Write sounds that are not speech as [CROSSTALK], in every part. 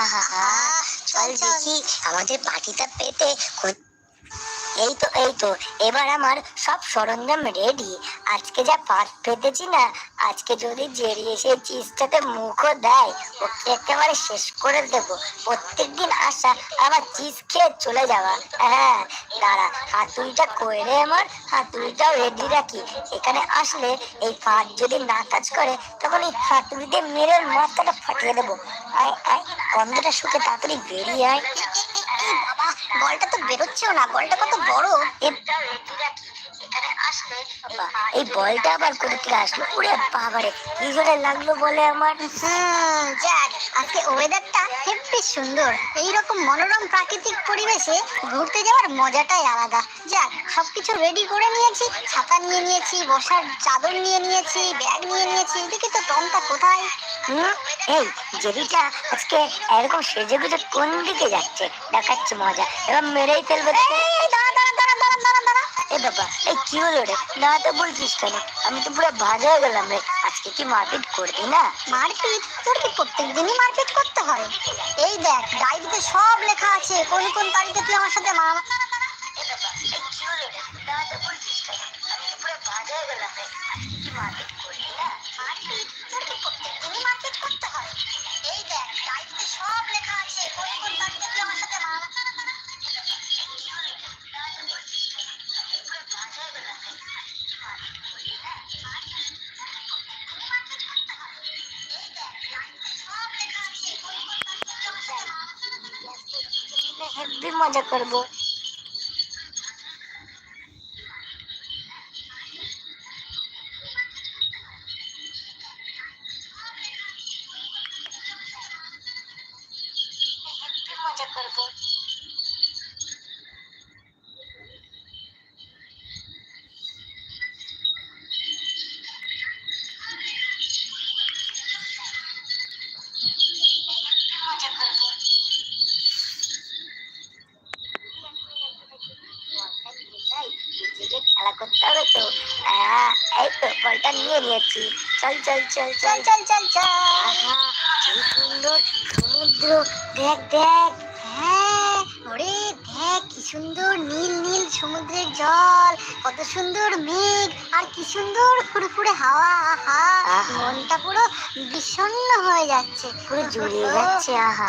আহা চল দেখি আমাদের পার্টিটা পেতে এই তো এই তো। এবার আমার সব সরঞ্জাম রেডি আজকে যা পাট পেতেছি না, আজকে যদি জেরিয়ে সেই চিজটাতে মুখও দেয়, ওকে একেবারে শেষ করে দেব। প্রত্যেকদিন আসা, আবার চিজ খেয়ে চলে যাওয়া। হ্যাঁ দাঁড়া, হাতুড়িটা করে আমার, হাতুড়িটাও রেডি রাখি। এখানে আসলে এই পাট যদি না কাজ করে, তখন এই হাতুড়িতে মেরে ওর মাথাটা ফাটিয়ে দেবো। আয় আয়, গন্ধটা শুকে তাড়াতাড়ি বেরিয়ে আয়। এই বলটা তো বেরোচ্ছেও না বলটা কত বড়। এই বলটা আবার কোথা থেকে আসলো? ওরে বাবারে কি জোরে লাগল বলে আমার? হুম, যাক আজকে ওয়েদারটা হেব্বি সুন্দর। এইরকম মনোরম প্রাকৃতিক পরিবেশে ঘুরতে যাওয়ার মজাটাই আলাদা। যাক, সবকিছু রেডি করে নিয়েছি, ছাতা নিয়ে নিয়েছি, বসার চাদর নিয়ে নিয়েছি ব্যাগ নিয়ে নিয়েছি। দেখি তো টমটা কোথায়? হুম? এই জেরিটা আজকে এরকম সেজে গুজে কোন দিকে যাচ্ছে? দেখাচ্ছে মজা। এবার মেরেই ফেলবে। এ বাবা এই কি হলো রে? না তো বলছিস কেন? আমি তো পুরো ভাজা গেলাম রে। আজকে কি মারপিট করবি না? মারপিট? তোর কি প্রত্যেক দিনই মারপিট করতে হয়? এই দেখ ডায়েরিতে সব লেখা আছে। কোন কোন তারিখে তুই আমার সাথে মার মারপিট मज़ा कर दो। পাখি চল চল চল চল। চল চল চল সুন্দর সমুদ্র। দেখ দেখ। হ্যাঁ, ওরে দেখ কি সুন্দর নীল নীল সমুদ্রের জল। কত সুন্দর মেঘ। আর কি সুন্দর ফুরফুরে হাওয়া। আহা মনটা পুরো বিষণ্ণ হয়ে যাচ্ছে। পুরো জড়িয়ে যাচ্ছে আহা।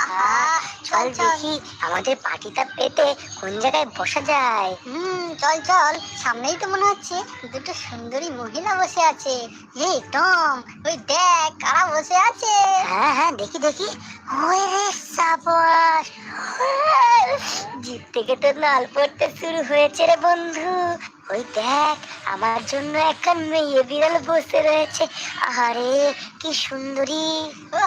চল দেখি আমাদের পার্টিটা পেতে কোন জায়গায় বসা যায়। হুম চল চল। সামনেই তো মনে হচ্ছে দুটো সুন্দরী মহিলা বসে আছে। হে টম ওই দেখ কারা বসে আছে? হ্যাঁ হ্যাঁ দেখি দেখি। ওই রে সাবাস জিপ থেকে তো নাল পড়তে শুরু হয়েছে রে বন্ধু। ওই দেখ আমার জন্য একটা মেয়ে বিড়াল বসে রয়েছে। আরে কি সুন্দরী। ও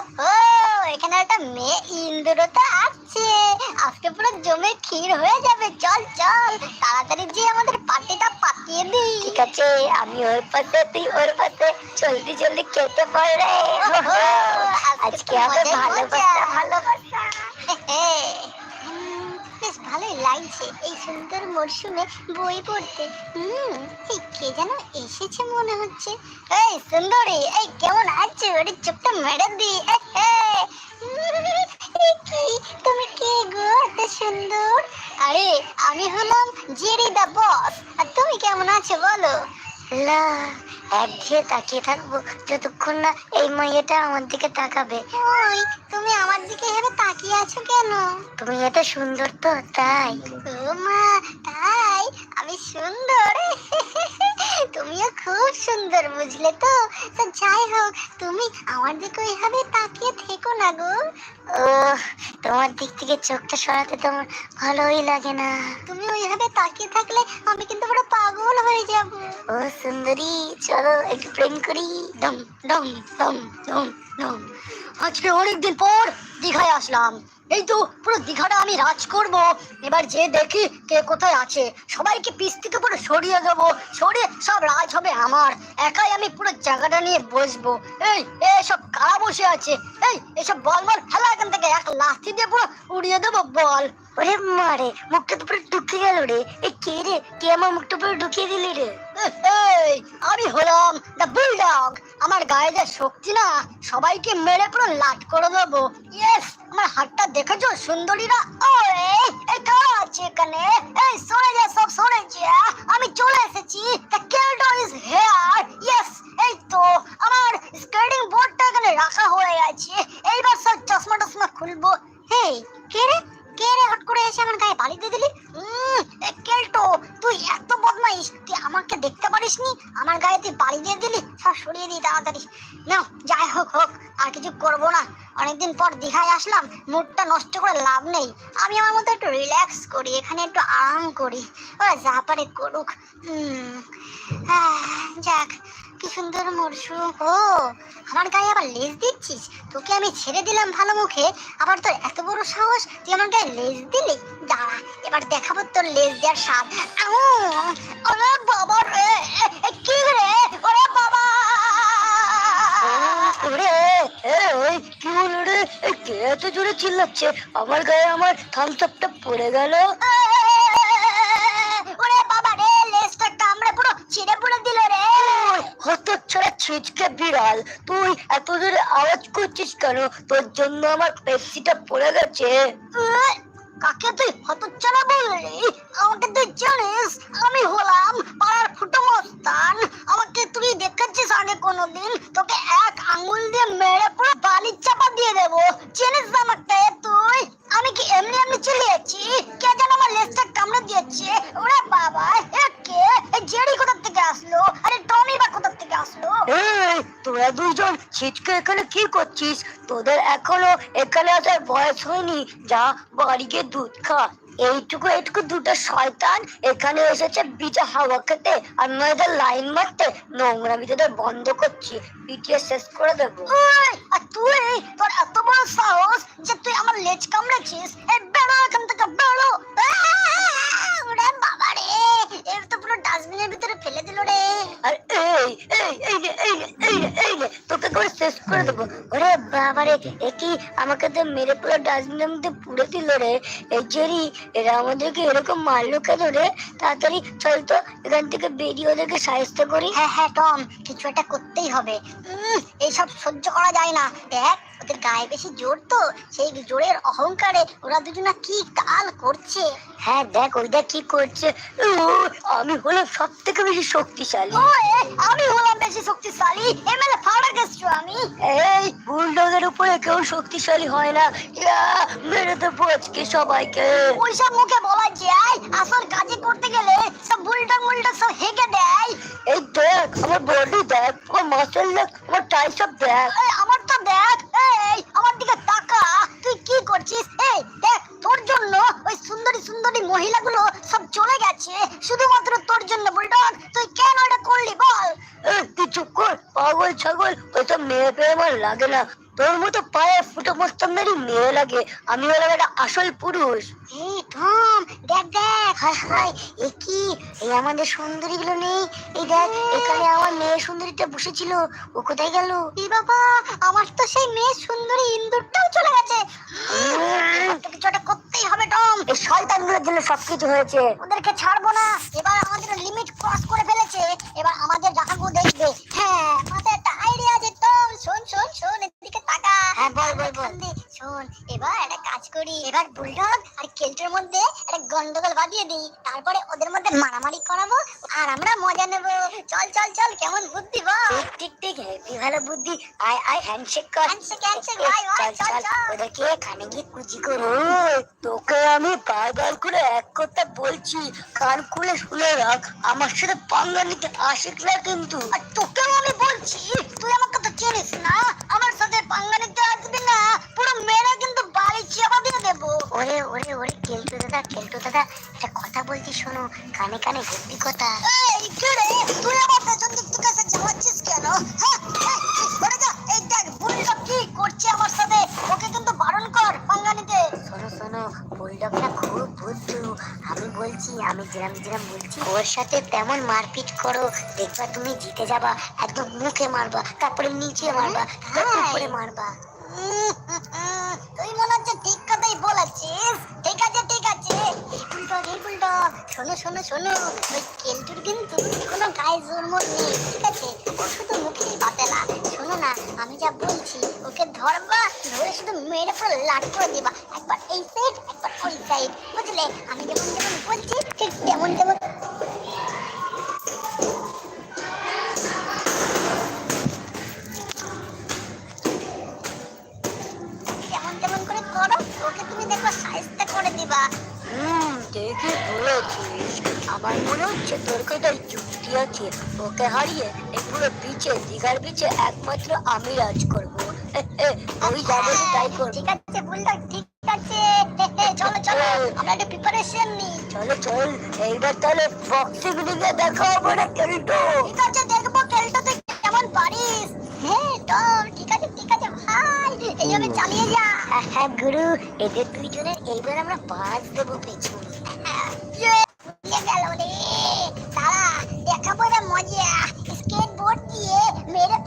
এখানে একটা মেয়ে ইন্দ্রতা আসছে আজকে পুরো জমে ক্ষীর হয়ে যাবে। চল চল তাড়াতাড়ি যে আমাদের পার্টিটা পাতিয়ে দিই। ঠিক আছে আমি ওর পাতে তুই ওর পাশে। জলদি জলদি খেতে পড় রে। আজকে আমাদের ভালোবাসা ভালোবাসা। বেশ ভালোই লাগছে এই সুন্দর মরশুমে বই পড়তে। হুম, এই কে যেন এসেছে মনে হচ্ছে। এই সুন্দরী, এই কেমন আছো? ওরে চোখটা মেরে দি। কি? তুমি কে গো এত সুন্দর? আরে, আমি হলাম জেরি দা বস। আর তুমি কেমন আছো বলো? লা একঘেয়ে তাকিয়ে থাকব যতক্ষণ না এই মেয়েটা আমার দিকে তাকাবে। ওই তুমি আমার দিকে এভাবে তাকিয়ে আছো কেন? তুমি এত সুন্দর তো তাই। ও মা তাই? আমি সুন্দর। [LAUGHS] তুমিও খুব সুন্দর, বুঝলে তো? যাই হোক, তুমি আমার দিকে ওইভাবে তাকিয়ে থেকো না গো। ও তোমার দিক থেকে চোখটা সরাতে তোমার ভালোই লাগে না। তুমি ওইভাবে তাকিয়ে থাকলে আমি কিন্তু পুরো পাগল হয়ে যাব। ও সুন্দরী, চলো একটু প্রেম করি। ডম ডম ডম ডম ডম আজকে অনেকদিন পর দীঘায় আসলাম। এই তো, পুরো দীঘাটা আমি রাজ করব। এবার যে দেখি কে কোথায় আছে। সবাইকে পিস থেকে পুরো সরিয়ে দেবো। সরিয়ে সব রাজ হবে আমার। একাই আমি পুরো জায়গাটা নিয়ে বসবো। এই এসব কারা বসে আছে? এই, এসব বল বল হেলা এখান থেকে। এক লাথি দিয়ে পুরো উড়িয়ে দেবো বল। ওরে মারে মুখটা তো পুরো ঢুকে গেল রে। এ কে রে? কে আমার মুখটা পুরো ঢুকিয়ে দিলি রে? আমি হলাম দ্য বুলডগ আমার গায়ে যে শক্তি না, সবাইকে মেরে পুরো লাট করে দেবো। ইয়েস আমার হাতটা দেখেছ, সুন্দরীরা? ওরে এই কারা আছে এখানে? এই, সরে যা সব, সরে যা। আমি চলে এসেছি। দ্য কেল্টো ইজ হেয়ার ইয়েস এই তো, আমার স্কেটিং বোর্ডটা এখানে রাখা হয়ে গেছে। এইবার সব চশমা টশমা খুলবো। তাড়াতাড়ি না যাই হোক হোক আর কিছু করব না। অনেকদিন পর দীঘায় আসলাম মুডটা নষ্ট করে লাভ নেই। আমি আমার মতো একটু রিল্যাক্স করি এখানে একটু আরাম করি। ওরা যা পারে করুক। আহ, যাক কি সুন্দর মরশুম। ও আমার গায়ে আবার লেজ দিচ্ছিস? তোকে আমি ছেড়ে দিলাম ভালো মুখে। আবার তোর এত বড় সাহস তুই আমার গায়ে লেজ দিলি? দাঁড়া এবার দেখাবো তোর লেজ দেওয়ার স্বাদ। এত জোরে চিল্লাচ্ছে আমার গায়ে আমার থামস আপটা পড়ে গেল। ওরে বাবা রে লেজটা কামড়ে পুরো ছিঁড়ে পুড়ে দিল রে। হত ছড়া ছিচকে বিড়াল তুই এত জোরে আওয়াজ করছিস কেন? তোর জন্য আমার পেপসিটা পড়ে গেছে। কাকে তুই হতচ্ছাড়া বললি? আমাকে তুই জানিস আমি হলাম পাড়ার ফুটো মস্তান, আমাকে তুই দেখেছিস আগে কোনোদিন? তোকে এক আঙ্গুল দিয়ে মেরে পুরো বালির চাপা দিয়ে দেবো। চিনিস আমাকে তুই? আমি কি এমনি এমনি চলে যাচ্ছি কে যেন আমার লেজটা কামড়ে দিয়েছে? ওরে বাবা, এ কে? এই জেডি কোথা থেকে আসলো? আরে টমি বা কোথা থেকে আসলো? এই, তোরা দুইজন ছিচকে এখানে কি করছিস? তোদের এখনও এখানে আসার বয়স হয়নি। যা বাড়ি গিয়ে দুধ খা। এইটুকু এইটুকু দুটো শয়তান এখানে এসেছে বিচে হাওয়া খেতে। আর নয়দের লাইন মারতে নোংরা তোদের বন্ধ করছি। পিটিয়ে শেষ করে দেবো। আর তুই তোর এত বড় সাহস যে তুই আমার লেজ কামড়েছিস এই বেরো এখান থেকে! ওরে বাবা রে এর তো পুরো ডাস্টবিনের ভিতরে ফেলে দিল রে। আর এই এই এই এই এই এই তোকে করে শেষ করে দেবো। ওরে বাবারে এ কি আমাকে তো মেরে পুরো ডাস্টবিনের মধ্যে পুড়ে দিল রে? এই জেরি এরা আমাদেরকে এরকম মারলো কেন রে তাড়াতাড়ি চল তো, এখান থেকে বেরিয়ে ওদেরকে সাহায্য করি। হ্যাঁ হ্যাঁ টম, কিছু একটা করতেই হবে। এইসব সহ্য করা যায় না। দেখ ওদের গায়ে বেশি জোর তো সেই জোরের অহংকারে ওরা দুজনা কি কাল করছে? হ্যাঁ দেখ ওইটা কি করছে। আমি হলাম সব থেকে বেশি শক্তিশালী। আমি হলাম বেশি শক্তিশালী। এমএলএ ফাড়া গেছো আমি। এই বুলডগের উপরে কেউ শক্তিশালী হয় না। মেরে দেবো আজকে সবাইকে। ওইসব মুখে বলা যায়? আসল কাজে করতে গেলে সব বুলডগ মুলডগ সব হেগে দেয়। এই দেখ আমার বডি দেখ আমার মাসেল দেখ আমার টাইসব দেখ। আমার তো দেখ এই আমার দিকে তাকা তুই কি করছিস এই দেখ তোর জন্য ওই সুন্দরী সুন্দরী মহিলাগুলো সব চলে গেছে শুধুমাত্র তোর জন্য বুলডগ তুই কেন এটা করলি বল এই, তুই চুপ কর পাগল ছাগল ওইসব মেয়ে পেয়ে আমার লাগে না। তোর মতো পায়ে ফুটো মোস্তামেরই মেয়ে লাগে। আমি হলাম একটা আসল পুরুষ। এই দেখ দেখ। হায় হায় এ কি? এই আমাদের সুন্দরী গুলো নেই। এই দেখ এখানে আমার মেয়ে সুন্দরীটা বসেছিল। ও কোথায় গেল? এই বাবা আমার তো সেই মেয়ে সুন্দরী ইন্দুরটাও চলে গেছে। কিছু একটা করতেই হবে টম। এই শয়তানগুলোর জন্য সবকিছু হয়েছে। ওদেরকে ছাড়বো না। এবার আমাদের লিমিট ক্রস করে ফেলেছে। এবার আমাদের ডাকাগু দেখবে। হ্যাঁ মাথায় একটা আইডিয়া আছে টম শোন শোন শোন এদিকে তাকা হ্যাঁ, বল, বল, বল। শোন এবার একটা কাজ করি। এবার বুলডগ আর কেল্টোর মধ্যে একটা গন্ডগোল বাঁধিয়ে দিই। তারপরে ওদের মধ্যে মারামারি করাবো আর আমরা মজা নেব। চল চল চল কেমন বুদ্ধি বল। ঠিক ঠিক হেভি ভালো বুদ্ধি। আয় আয় হ্যান্ডশেক কর। হ্যান্ডশেক, হ্যান্ডশেক, চল চল। ওদেরকে এখানে গিয়ে কুচি করো। তোকে আমি বারবার করে এক কথা বলছি কান খুলে শুনে রাখ। আমার সাথে পাঙ্গা নিতে আসিস না কিন্তু। আর তোকেও আমি বলছি তুই আমাকে তো চিনিস না। আমার সাথে পাঙ্গা নিতে আসবি না পুরো মেরে কিন্তু বাড়ি চাপা দিয়ে দেবো। ওরে ওরে ওরে কেলটু দাদা কেলটু দাদা একটা কথা বলছি শোনো কানে কানে হেভি কথা। এই কে রে? তুই আমার পেছন দিক থেকে এসে জ্বালাচ্ছিস কেন? হ্যাঁ হ্যাঁ, যা। এই দেখ বুড়িটা কি করছে আমার সাথে? ওকে কিন্তু বারণ কর পাঙ্গা নিতে শোনো শোনো বুলডগটা খুব বুদ্ধু আমি বলছি আমি যেরাম যেরাম ওর সাথে তেমন মারপিট করো দেখবা তুমি জিতে যাবা। একদম মুখে মারবা তারপরে নিচে মারবা তারপরে। মারবা। তুই মনে হচ্ছে ঠিক কথাই বলেছিস। ঠিক আছে ঠিক আছে। এই শোনো শোনো শোনো। ওই কেলটুর কিন্তু কোনো গায়ে জোর নেই ঠিক আছে? ও শুধু মুখেই বাতেলা। শোনো না আমি যা বলছি ওকে ধরবা ধরে শুধু মেরে পুরো লাট করে দিবা। একবার এই সাইড একবার ওই সাইড বুঝলে? আমি যেমন যেমন বলছি ঠিক তেমন তেমন যুক্তি ওকে হারিয়ে এই পুরো বিচে দীঘার বিচে একমাত্র আমি রাজ করব। ওই যাব তাই করব। ঠিক আছে বুলডগ ঠিক আছে। চলো চলো। আমরা একটা প্রিপারেশন নিই চলো চল। এইবার তাহলে বক্সিং লিগে দেখা হবে না কেলটো ঠিক আছে দেখব খেলতে তুই কেমন পারিস। হ্যাঁ টম ঠিক আছে ঠিক আছে ভাই। এইভাবে চালিয়ে যা। হ্যাঁ গুরু এদের দুইজনের এইবার আমরা বাজ দেবো পেছনে। ইয়ে कबूतर मुझे स्केटबोर्ड की है मेरे पास